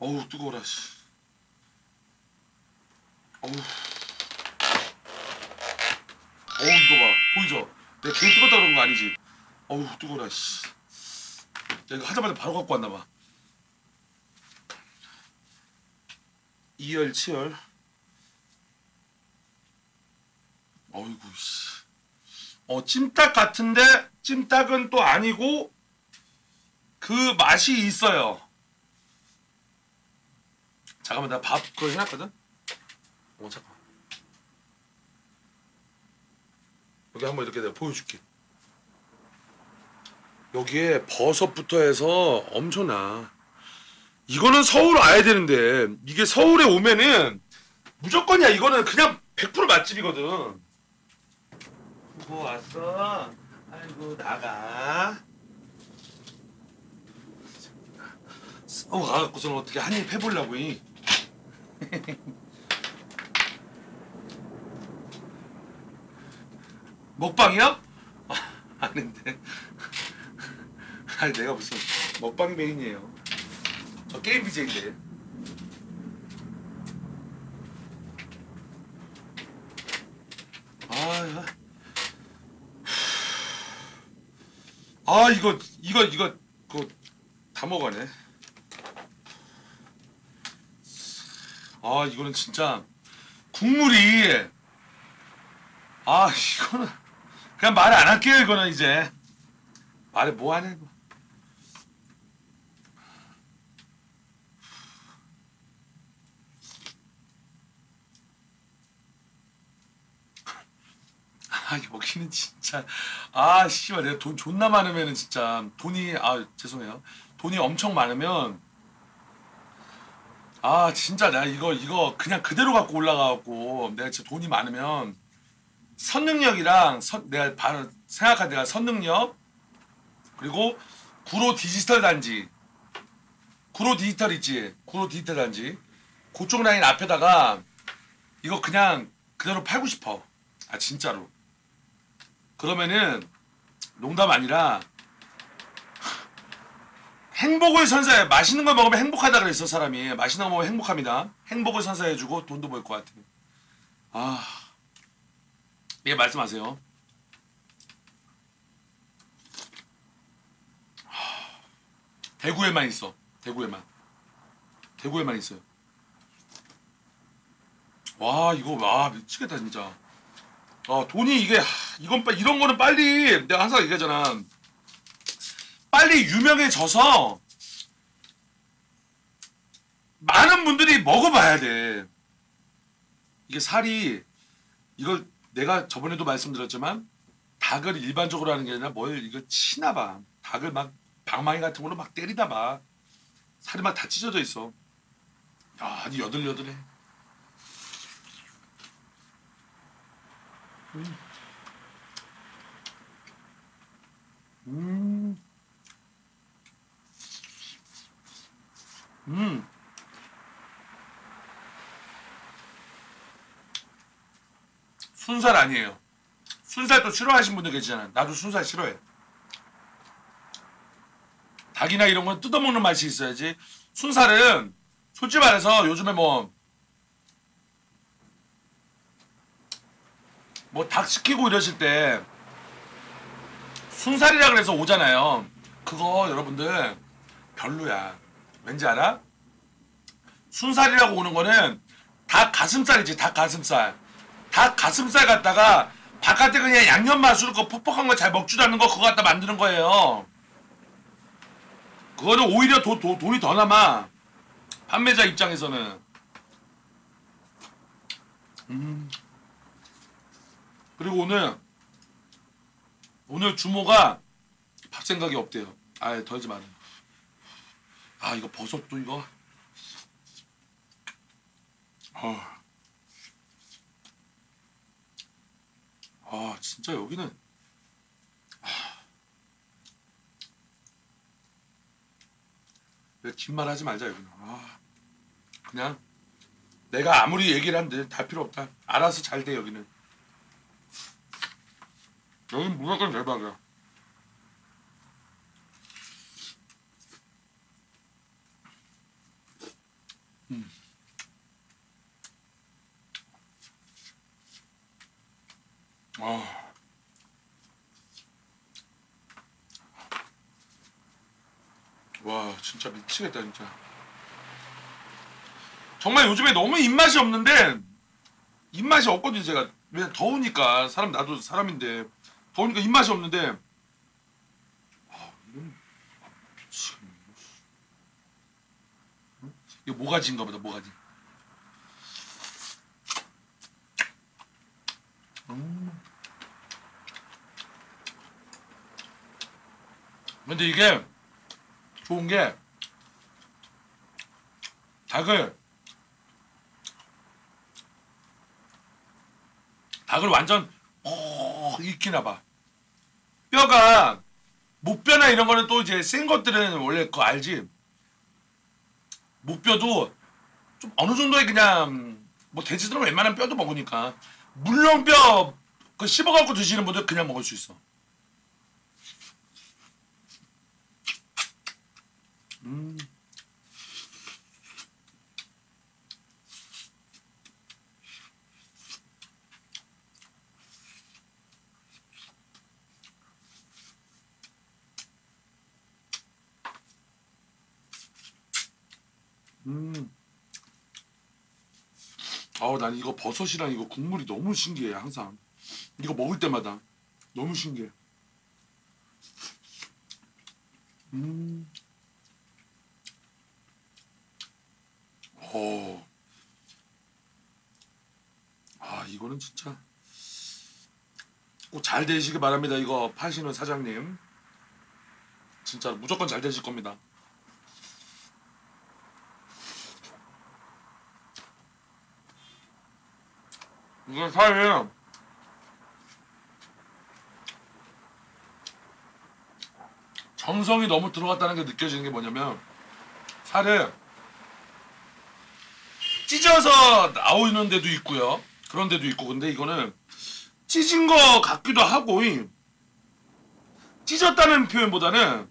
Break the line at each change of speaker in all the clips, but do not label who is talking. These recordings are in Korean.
어우 뜨거워라 씨. 어우. 어우 이거 봐 보이죠? 내 개인 뜨겁다 그런 거 아니지? 어우 뜨거워라 씨. 야, 이거 하자마자 바로 갖고 왔나 봐. 이열 치열. 어이구 씨. 어 찜닭 같은데 찜닭은 또 아니고 그 맛이 있어요. 잠깐만 나 밥 그거 해놨거든. 어 잠깐. 여기 한번 이렇게 내가 보여줄게. 여기에 버섯부터 해서 엄청나. 이거는 서울 와야 되는데 이게 서울에 오면은 무조건이야. 이거는 그냥 100% 맛집이거든. 누구 왔어? 아이고 나가. 어 가갖고서는 어떻게 한입 해보려고 이. 먹방이야? 아, 아닌데. 아니 내가 무슨 먹방 메인이에요. 저 게임 BJ인데. 아, 아 이거 이거 이거 그거 다 먹어네. 아 이거는 진짜 국물이 아 이거는 그냥 말 안 할게요 이거는 이제 말해 뭐 하는 거. 아 여기는 진짜. 아 씨발 내가 돈 존나 많으면은 진짜 돈이 아 죄송해요. 돈이 엄청 많으면 아 진짜 내가 이거 이거 그냥 그대로 갖고 올라가갖고 내가 진짜 돈이 많으면 선능력이랑 선, 내가 바로 생각한 내가 선능력 그리고 구로 디지털 단지. 구로 디지털 있지? 구로 디지털 단지. 그쪽 라인 앞에다가 이거 그냥 그대로 팔고 싶어. 아 진짜로 그러면은 농담 아니라 행복을 선사해 맛있는 걸 먹으면 행복하다 그랬어 사람이. 맛있는 거 먹으면 행복합니다. 행복을 선사해주고 돈도 벌 것 같아 아예 말씀하세요. 하, 대구에만 있어. 대구에만. 대구에만 있어요. 와 이거 와 미치겠다 진짜 아 돈이 이게 하, 이건 빠- 이런 거는 빨리 내가 항상 얘기하잖아 빨리 유명해져서 많은 분들이 먹어봐야 돼. 이게 살이 이걸 내가 저번에도 말씀드렸지만 닭을 일반적으로 하는 게 아니라 뭘 이거 치나 봐. 닭을 막 방망이 같은 걸로 막 때리다 봐. 살이 막 다 찢어져 있어. 야, 아주 여들여들해. 음. 음. 순살 아니에요. 순살 또 싫어하시는 분들 계시잖아요. 나도 순살 싫어해. 닭이나 이런 건 뜯어먹는 맛이 있어야지. 순살은 솔직히 말해서 요즘에 뭐 뭐 닭 시키고 이러실 때 순살이라 그래서 오잖아요. 그거 여러분들 별로야. 왠지 알아? 순살이라고 오는 거는 닭 가슴살이지 닭 가슴살. 닭 가슴살 갖다가 바깥에 그냥 양념 맛으로 그 퍽퍽한 거 잘 먹지도 않는 거 그거 갖다 만드는 거예요. 그거는 오히려 도, 도, 돈이 더 남아. 판매자 입장에서는. 음. 그리고 오늘 오늘 주모가 밥 생각이 없대요. 아, 덜지 마요. 아, 이거 버섯도 이거. 아. 아, 진짜 여기는 아. 왜 긴말 하지 말자 여기는. 아. 그냥 내가 아무리 얘기를 한들 다 필요 없다. 알아서 잘 돼 여기는. 여기 무조건 대박이야. 음. 아. 와, 진짜 미치겠다, 진짜. 정말 요즘에 너무 입맛이 없는데, 입맛이 없거든요, 제가. 왜냐 더우니까. 사람, 나도 사람인데. 더우니까 입맛이 없는데 아 이건 미치겠네 응? 이거 모가지인가 보다 모가지 음. 근데 이게 좋은 게 닭을 닭을 완전 어 익히나 봐. 뼈가 목뼈나 이런 거는 또 이제 센 것들은 원래 그거 알지. 목뼈도 좀 어느 정도의 그냥 뭐 돼지들은 웬만한 뼈도 먹으니까 물렁뼈 그 씹어갖고 드시는 분들 그냥 먹을 수 있어. 음. 음. 아우 난 이거 버섯이랑 이거 국물이 너무 신기해 항상. 이거 먹을 때마다. 너무 신기해. 음. 오. 아 이거는 진짜. 꼭 잘 되시길 바랍니다 이거. 파시는 사장님. 진짜 무조건 잘 되실 겁니다 이거 사실 정성이 너무 들어갔다는 게 느껴지는 게 뭐냐면 살을 찢어서 나오는 데도 있고요. 그런 데도 있고 근데 이거는 찢은 거 같기도 하고 이 찢었다는 표현보다는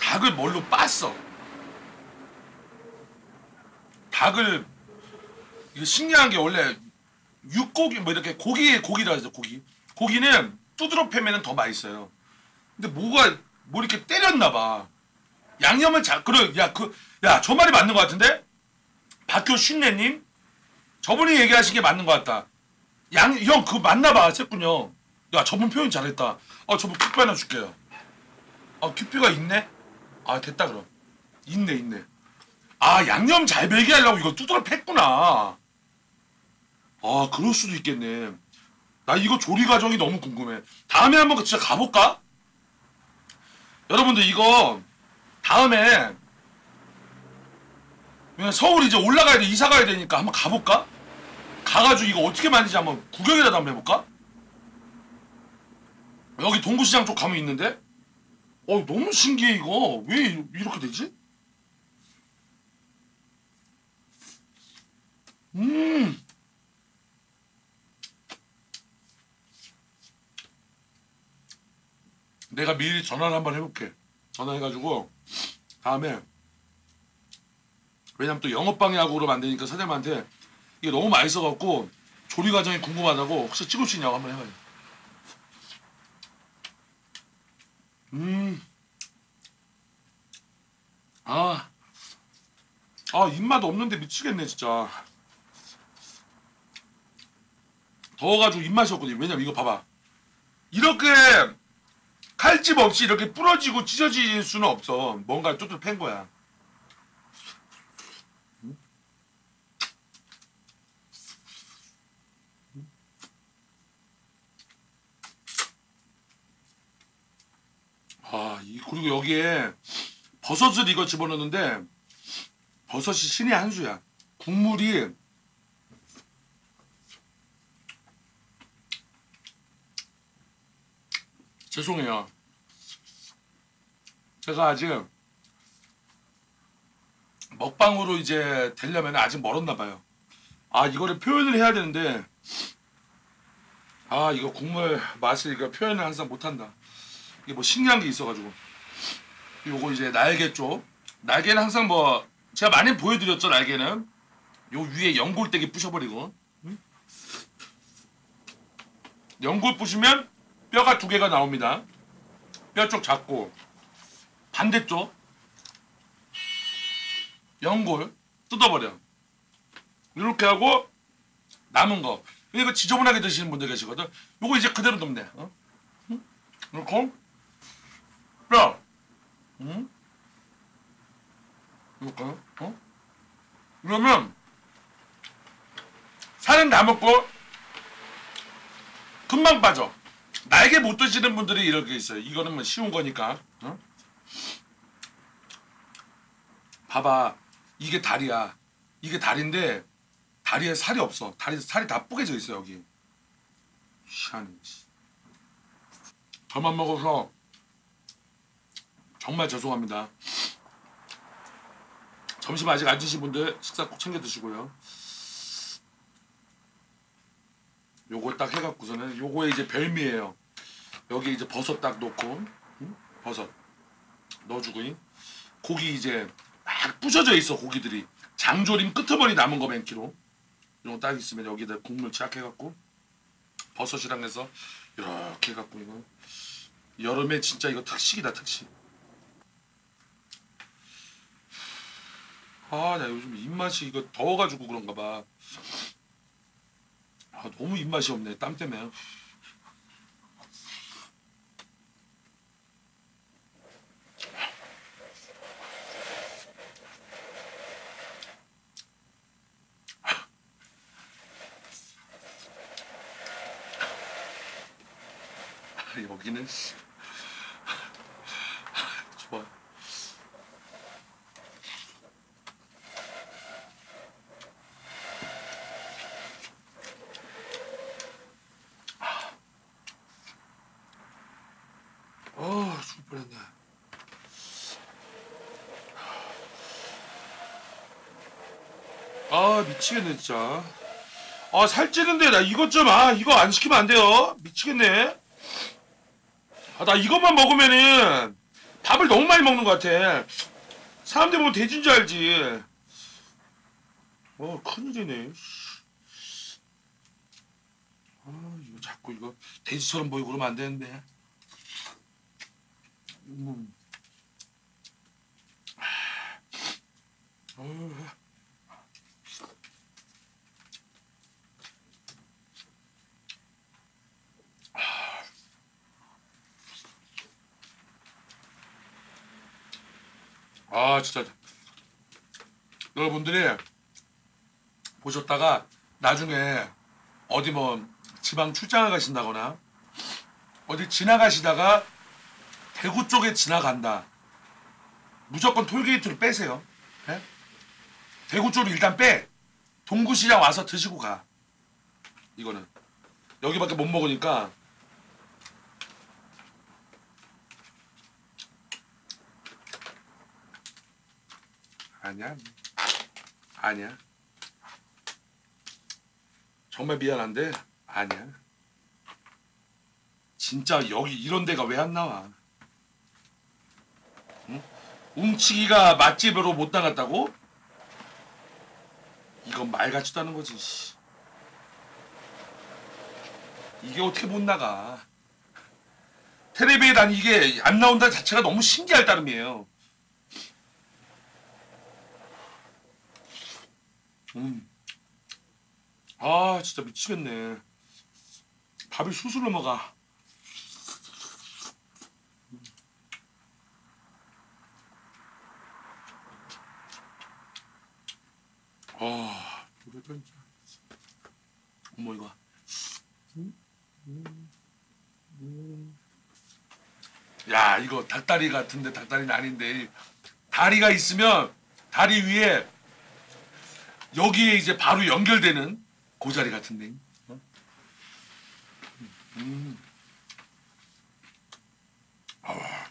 닭을 뭘로 빻어. 닭을 이게 신기한 게 원래 육고기 뭐 이렇게 고기 고기라 하죠 고기 고기는 두드러 패면은 더 맛있어요. 근데 뭐가 뭐 이렇게 때렸나 봐. 양념을 잘 그래 야그 야 저 말이 맞는 것 같은데 박효 신내님 저분이 얘기하신 게 맞는 것 같다. 양 형 그거 맞나 봐 세군요. 야 저분 표현 잘했다. 어 저분 큐피 하나 줄게요. 아 큐피가 있네. 아 됐다 그럼 있네 있네. 아 양념 잘 배게 하려고 이거 두드러 팼구나. 아 그럴 수도 있겠네. 나 이거 조리 과정이 너무 궁금해. 다음에 한번 진짜 가볼까? 여러분들 이거 다음에 서울 이제 올라가야 돼 이사 가야 되니까 한번 가볼까? 가가지고 이거 어떻게 만드는지 한번 구경이라도 한번 해볼까? 여기 동구시장 쪽 가면 있는데? 어 너무 신기해 이거 왜 이- 이렇게 되지? 음 내가 미리 전화를 한번 해볼게 전화해가지고 다음에 왜냐면 또 영업 방해하고로 만드니까 사장님한테 이게 너무 맛있어갖고 조리 과정이 궁금하다고 혹시 찍을 수 있냐고 한번 해봐요. 음. 아. 아, 입맛 없는데 미치겠네, 진짜. 더워가지고 입맛이 없거든요. 왜냐면 이거 봐봐. 이렇게 칼집 없이 이렇게 부러지고 찢어질 수는 없어. 뭔가 뚜뚜 팬 거야. 아, 이, 그리고 여기에 버섯을 이거 집어넣는데 버섯이 신의 한 수야. 국물이 죄송해요. 제가 아직 먹방으로 이제 되려면 아직 멀었나 봐요. 아 이거를 표현을 해야 되는데 아 이거 국물 맛을 이거 표현을 항상 못한다. 이게 뭐 신기한 게 있어가지고 요거 이제 날개 쪽 날개는 항상 뭐 제가 많이 보여드렸죠 날개는 요 위에 연골대기 부셔버리고 응? 연골 부시면 뼈가 두 개가 나옵니다. 뼈쪽 잡고 반대쪽 연골 뜯어버려. 이렇게 하고 남은 거. 이거 지저분하게 드시는 분들 계시거든. 요거 이제 그대로 돼 어? 응? 이렇게 뼈. 응? 이렇게. 어? 그러면 살은 다 먹고 금방 빠져 날개 못 드시는 분들이 이렇게 있어요. 이거는 뭐 쉬운 거니까 어? 봐봐. 이게 다리야. 이게 다리인데 다리에 살이 없어. 다리 살이 다 뿌개져 있어 여기. 희한해 저만 먹어서 정말 죄송합니다. 점심 아직 안 드신 분들 식사 꼭 챙겨 드시고요 요거 딱 해갖고서는 요거에 이제 별미예요. 여기 이제 버섯 딱 넣고 응? 버섯 넣어주고 잉? 고기 이제 막 부셔져 있어 고기들이. 장조림 끄트머리 남은 거 맨키로. 이런 거 딱 있으면 여기다 국물 쫙 해갖고 버섯이랑 해서 이렇게 해갖고 이거. 여름에 진짜 이거 특식이다 특식. 아 나 요즘 입맛이 이거 더워가지고 그런가 봐 아, 너무 입맛이 없네 땀 때문에. 아, 여기는 씨. 좋아. 아, 죽을 뻔했네. 아, 미치겠네, 진짜. 아, 살찌는데, 나 이것 좀, 아, 이거 안 시키면 안 돼요. 미치겠네. 아, 나 이것만 먹으면은 밥을 너무 많이 먹는 것 같아. 사람들 보면 돼지인 줄 알지. 어, 큰일이네. 아, 이거 자꾸 이거 돼지처럼 보이고 그러면 안 되는데. 음. 어. 아 진짜. 여러분들이 보셨다가 나중에 어디 뭐 지방 출장을 가신다거나 어디 지나가시다가 대구 쪽에 지나간다. 무조건 톨게이트로 빼세요. 예? 대구 쪽으로 일단 빼. 동구시장 와서 드시고 가. 이거는. 여기밖에 못 먹으니까 아니야. 아니야. 정말 미안한데 아니야. 진짜 여기 이런 데가 왜 안 나와? 응? 웅치기가 맛집으로 못 나갔다고? 이건 말 같지도 않은 거지. 씨. 이게 어떻게 못 나가? 텔레비에 난 이게 안 나온다는 자체가 너무 신기할 따름이에요. 음. 아 진짜 미치겠네. 밥이 수술 넘어가. 아, 진짜. 어머 이거. 야 이거 닭다리 같은데 닭다리는 아닌데 다리가 있으면 다리 위에 여기에 이제 바로 연결되는 고자리 같은데. 어? 음. 아.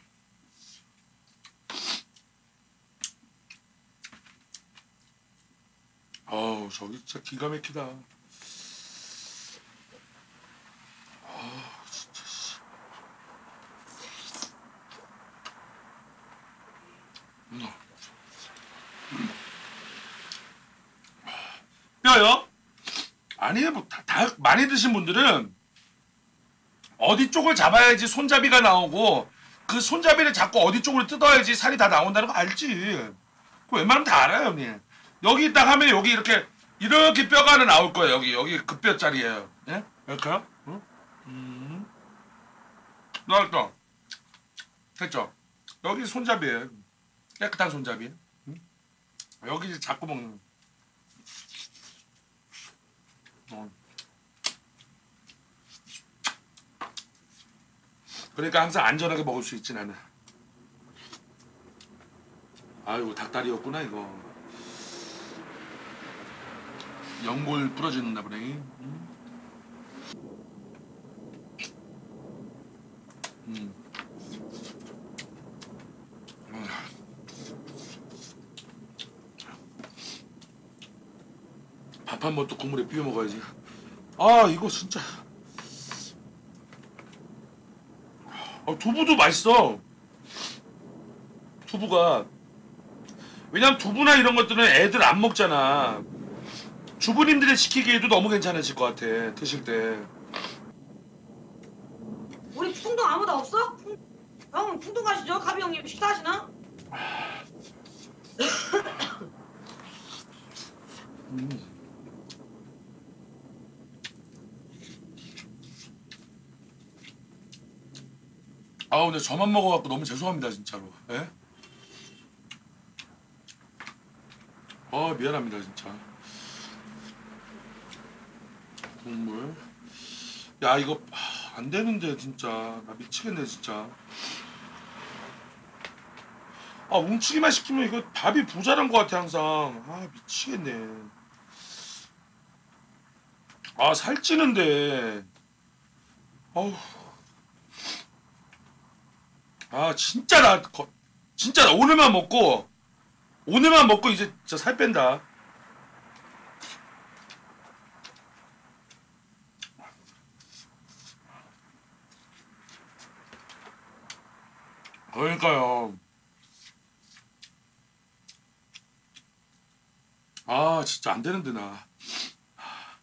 어우 저기 진짜 기가 막히다. 아 진짜 씨. 음. 좋아요. 아니 뭐 다, 다 많이 드신 분들은 어디 쪽을 잡아야지 손잡이가 나오고 그 손잡이를 잡고 어디 쪽으로 뜯어야지 살이 다 나온다는 거 알지. 그 웬만하면 다 알아요, 형님. 여기 딱 하면 여기 이렇게 이렇게 뼈가 하나 나올 거예요. 여기 여기 그 뼈짜리예요. 예? 이렇게요? 응? 음. 나왔다. 됐죠? 여기 손잡이에요. 깨끗한 손잡이. 응? 여기 이제 먹는. 어. 그러니까 항상 안전하게 먹을 수 있지 나는. 아이고 닭다리였구나 이거. 연골 부러지는다 보네. 음. 음. 밥한번또 국물에 비벼 먹어야지. 아 이거 진짜. 아, 두부도 맛있어. 두부가 왜냐면 두부나 이런 것들은 애들 안 먹잖아. 주부님들이 시키기에도 너무 괜찮으실 것 같아 드실 때.
우리 풍동 아무도 없어? 풍- 형 풍동 가시죠? 가비 형님 식사하시나?
아 근데 저만 먹어갖고 너무 죄송합니다 진짜로. 예? 아 미안합니다 진짜. 국물. 야 이거 아, 안 되는데 진짜 나 미치겠네 진짜. 아 뭉치기만 시키면 이거 밥이 부자란 것 같아 항상. 아 미치겠네. 아 살찌는데. 어우. 아 진짜 나 거- 진짜 나 오늘만 먹고 오늘만 먹고 이제 진짜 살 뺀다. 그러니까요. 아 진짜 안 되는데 나. 아,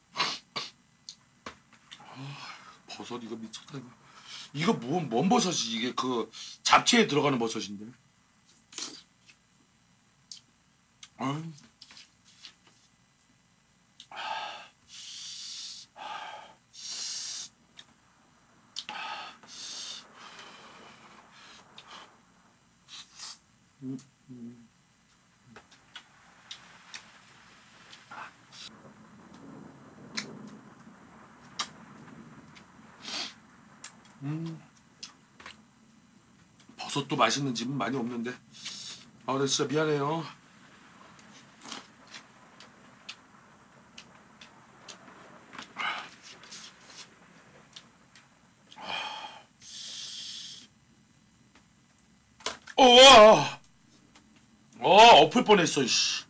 버섯 이거 미쳤다 이거. 이거 뭔, 뭔 버섯이 이게 그 잡채에 들어가는 버섯인데. 음, 맛있는 집은 많이 없는데. 아, 근데 진짜 미안해요. 어, 와. 어, 엎을 뻔했어, 씨.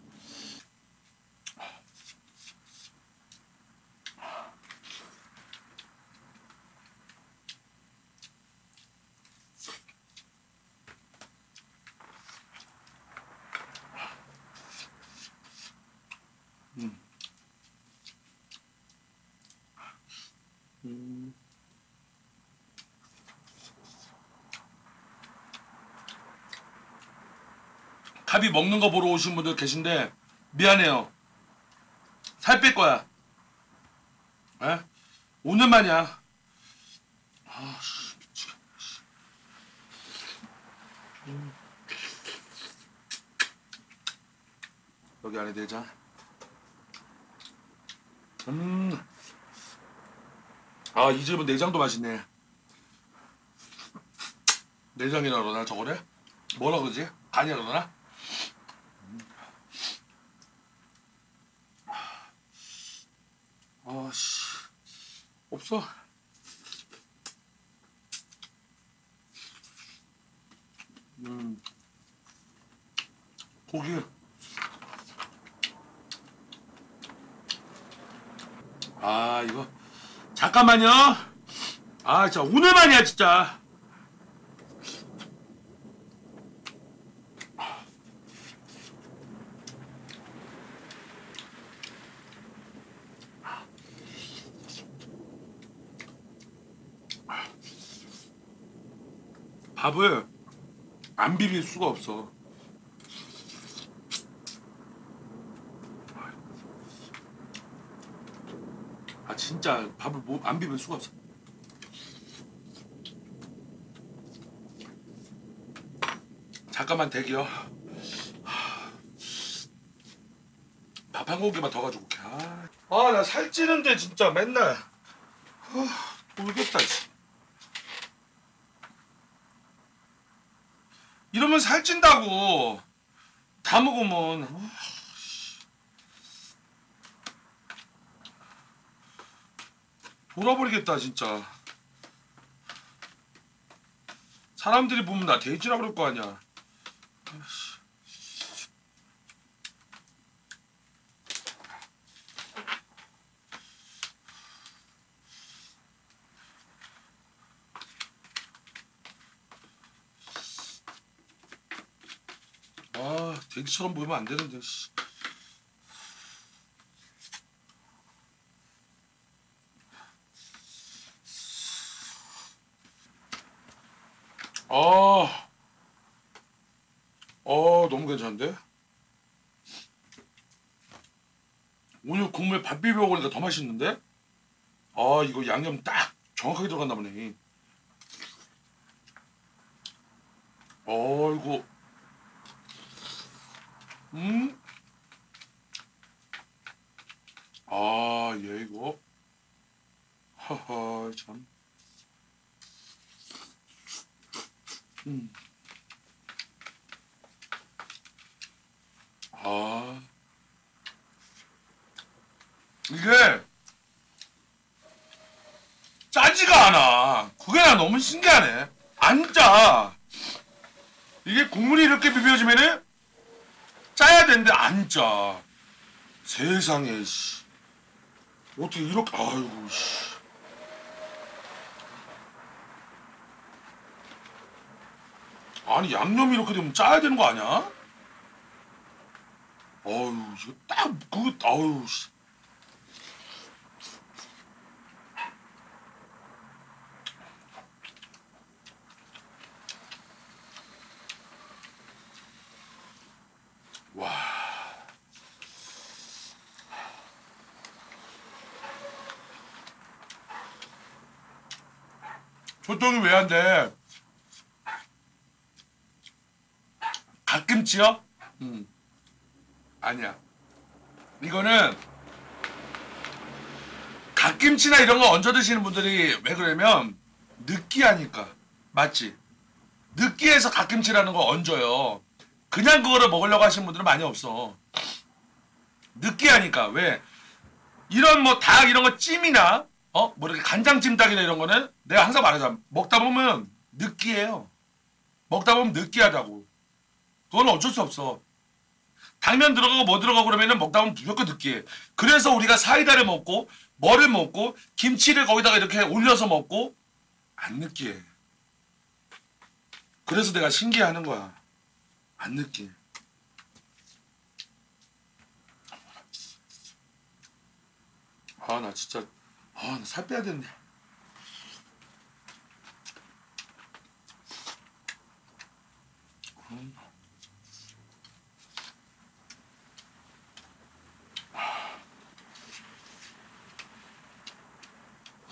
거 보러 오신 분들 계신데 미안해요. 살 뺄 거야. 에? 오늘만이야. 아, 씨, 미치겠네. 여기 안에 내자. 음. 아, 이 집은 내장도 맛있네. 내장이라 그러나 저거래? 뭐라 그러지? 간이라 그러나? 아씨 없어. 음 고기. 아 이거 잠깐만요. 아 진짜 오늘만이야 진짜. 밥을 안 비빌 수가 없어. 아 진짜 밥을 뭐 안 비빌 수가 없어. 잠깐만 대기요. 밥한 공기만 더 가지고 올게. 아나 살찌는데 진짜 맨날. 아, 모르겠다. 이러면 살찐다고. 다 먹으면. 돌아버리겠다 진짜. 사람들이 보면 나 돼지라 그럴 거 아니야. 돼지처럼 보이면 안 되는데. 씨. 아, 어, 너무 괜찮은데? 오늘 국물 밥 비벼 먹으니까 더 맛있는데? 아, 이거 양념 딱 정확하게 들어갔나 보네. 어, 이거. 음? 아, 얘 이거. 하하, 참. 음. 아. 이게 짜지가 않아. 그게 나 너무 신기하네. 안 짜. 이게 국물이 이렇게 비벼지면은 짜야 되는데 안 짜. 세상에 씨. 어떻게 이렇게 아이고 씨. 아니 양념이 이렇게 되면 짜야 되는 거 아니야? 어휴 이거 딱 그거 아유 씨. 와. 소통이 왜 안 돼? 갓김치요? 음. 아니야. 이거는 갓김치나 이런 거 얹어 드시는 분들이 왜 그러냐면 느끼하니까. 맞지? 느끼해서 갓김치라는 거 얹어요. 그냥 그거를 먹으려고 하시는 분들은 많이 없어. 느끼하니까 왜 이런 뭐 닭 이런 거 찜이나 어 뭐 이렇게 간장 찜닭이나 이런 거는 내가 항상 말하잖아. 먹다 보면 느끼해요. 먹다 보면 느끼하다고. 그건 어쩔 수 없어. 당면 들어가고 뭐 들어가고 그러면은 먹다 보면 무조건 느끼해. 그래서 우리가 사이다를 먹고 뭐를 먹고 김치를 거기다가 이렇게 올려서 먹고 안 느끼해. 그래서 내가 신기해하는 거야. 안 느끼해. 아 나 진짜 아나살 빼야 되는데. 음.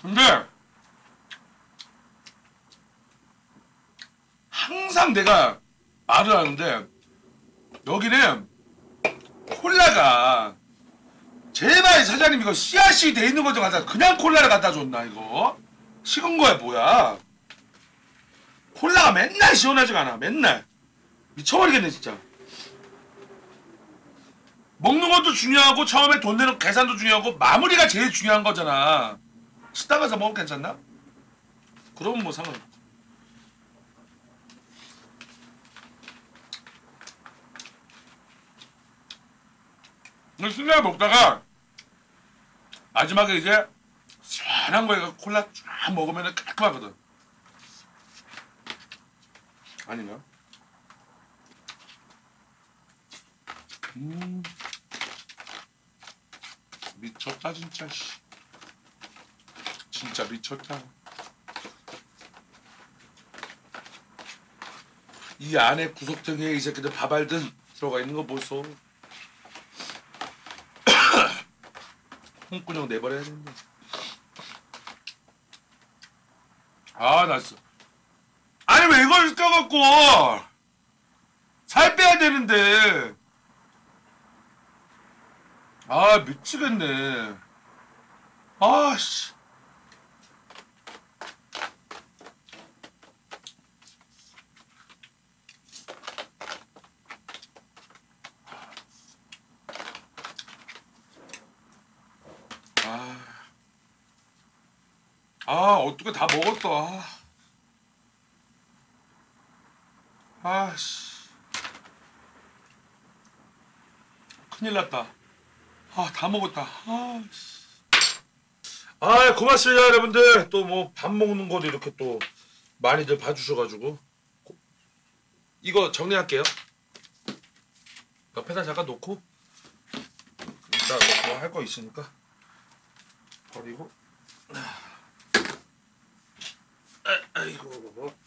근데 항상 내가 말을 하는데 여기는 콜라가 제발 사장님 이거 씨앗이 돼 있는 거좀 갖다 그냥 콜라를 갖다 줬나 이거? 식은 거야 뭐야? 콜라가 맨날 시원하지가 않아 맨날. 미쳐버리겠네 진짜. 먹는 것도 중요하고 처음에 돈 내는 계산도 중요하고 마무리가 제일 중요한 거잖아. 식당 가서 먹으면 괜찮나? 그러면 뭐 상관없어 순간 먹다가 마지막에 이제 시원한 거에 콜라 쫙 먹으면 깔끔하거든 아닌가? 음 미쳤다 진짜 씨. 진짜 미쳤다 이 안에 구석탱이에 이 새끼들 밥알든 들어가 있는 거 보소. 홍군형 내버려야 되는데. 아, 나 진짜. 아니, 왜 이걸 껴갖고! 살 빼야 되는데! 아, 미치겠네. 아, 씨. 아 어떻게 다 먹었어? 아, 아 씨, 큰일 났다. 아, 다 먹었다. 아, 씨. 아, 고맙습니다, 여러분들. 또 뭐 밥 먹는 것도 이렇게 또 많이들 봐주셔가지고 고- 이거 정리할게요. 옆에다 잠깐 놓고 이따 뭐할 거 있으니까. 버리고 아, 아이고